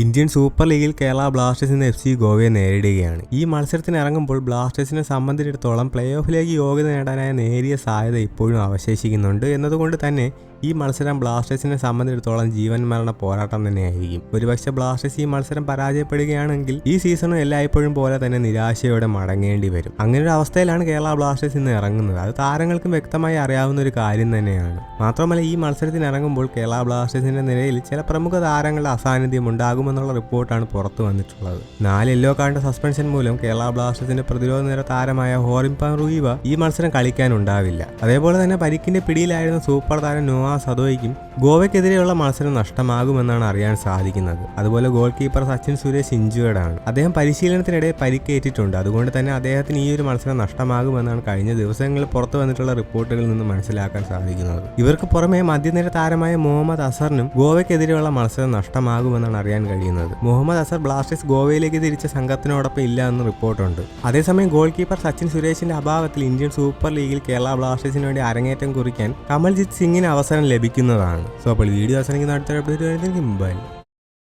Indian super ലീഗിൽ Kerala Blasters ഇന്ന് F C ഗോവയെ നേരിടുകയാണ്. ഈ മത്സരത്തിന് ഇറങ്ങുമ്പോൾ ബ്ലാസ്റ്റേഴ്സിനെ സംബന്ധിച്ചിടത്തോളം പ്ലേ ഓഫിലേക്ക് യോഗ്യത നേടാനായ നേരിയ സാധ്യത ഇപ്പോഴും അവശേഷിക്കുന്നുണ്ട്. എന്നതുകൊണ്ട് തന്നെ ഈ മത്സരം ബ്ലാസ്റ്റേഴ്സിനെ സംബന്ധിച്ചിടത്തോളം ജീവൻ മരണ പോരാട്ടം തന്നെയായിരിക്കും. ഒരുപക്ഷെ ബ്ലാസ്റ്റേഴ്സ് ഈ മത്സരം പരാജയപ്പെടുകയാണെങ്കിൽ ഈ സീസണും എല്ലായ്പ്പോഴും പോലെ തന്നെ നിരാശയോടെ മടങ്ങേണ്ടി വരും. അങ്ങനെ ഒരു അവസ്ഥയിലാണ് കേരള ബ്ലാസ്റ്റേഴ്സ് ഇന്ന് ഇറങ്ങുന്നത്. അത് താരങ്ങൾക്കും വ്യക്തമായി അറിയാവുന്ന ഒരു കാര്യം തന്നെയാണ്. മാത്രമല്ല ഈ മത്സരത്തിന് ഇറങ്ങുമ്പോൾ കേരള ബ്ലാസ്റ്റേഴ്സിന്റെ നിലയിൽ ചില പ്രമുഖ താരങ്ങളുടെ അസാന്നിധ്യം ഉണ്ടാകുമെന്നുള്ള റിപ്പോർട്ടാണ് പുറത്തു വന്നിട്ടുള്ളത്. നാല് യെല്ലോ കാർഡ് സസ്പെൻഷൻ മൂലം കേരള ബ്ലാസ്റ്റേഴ്സിന്റെ പ്രതിരോധ നിര താരമായ ഹോറിംപാൻ റൂയിവ ഈ മത്സരം കളിക്കാൻ ഉണ്ടാവില്ല. അതേപോലെ തന്നെ പരിക്കിന്റെ പിടിയിലായിരുന്ന സൂപ്പർ താരം നോവ സദോയ്ക്കും ഗോവയ്ക്കെതിരെയുള്ള മത്സരം നഷ്ടമാകുമെന്നാണ് അറിയാൻ സാധിക്കുന്നത്. അതുപോലെ goalkeeper Sachin Suresh injured ആണ് അദ്ദേഹം പരിശീലനത്തിനിടെ പരിക്കേറ്റിട്ടുണ്ട്. അതുകൊണ്ട് തന്നെ അദ്ദേഹത്തിന് ഈ ഒരു മത്സരം നഷ്ടമാകുമെന്നാണ് കഴിഞ്ഞ ദിവസങ്ങളിൽ പുറത്തു വന്നിട്ടുള്ള റിപ്പോർട്ടുകളിൽ നിന്ന് മനസ്സിലാക്കാൻ സാധിക്കുന്നത്. ഇവർക്ക് പുറമെ മധ്യനിര താരമായ മുഹമ്മദ് അസറിനും ഗോവയ്ക്കെതിരെയുള്ള മത്സരം നഷ്ടമാകുമെന്നാണ് അറിയാൻ കഴിയുന്നത്. മുഹമ്മദ് അസർ ബ്ലാസ്റ്റേഴ്സ് ഗോവയിലേക്ക് തിരിച്ച സംഘത്തിനോടൊപ്പം ഇല്ല എന്ന് റിപ്പോർട്ടുണ്ട്. അതേസമയം ഗോൾ കീപ്പർ സച്ചിൻ സുരേഷിന്റെ അഭാവത്തിൽ ഇന്ത്യൻ സൂപ്പർ ലീഗിൽ കേരള ബ്ലാസ്റ്റേഴ്സിന് വേണ്ടി അരങ്ങേറ്റം കുറിക്കാൻ കമൽജിത് സിംഗിന് അവസരം ലഭിക്കുന്നതാണ്. സോ അപ്പോൾ വീഡിയോ അവസാനിക്കുന്ന അടുത്ത അപ്ഡേറ്റ് വരുന്നതിന് മുമ്പായി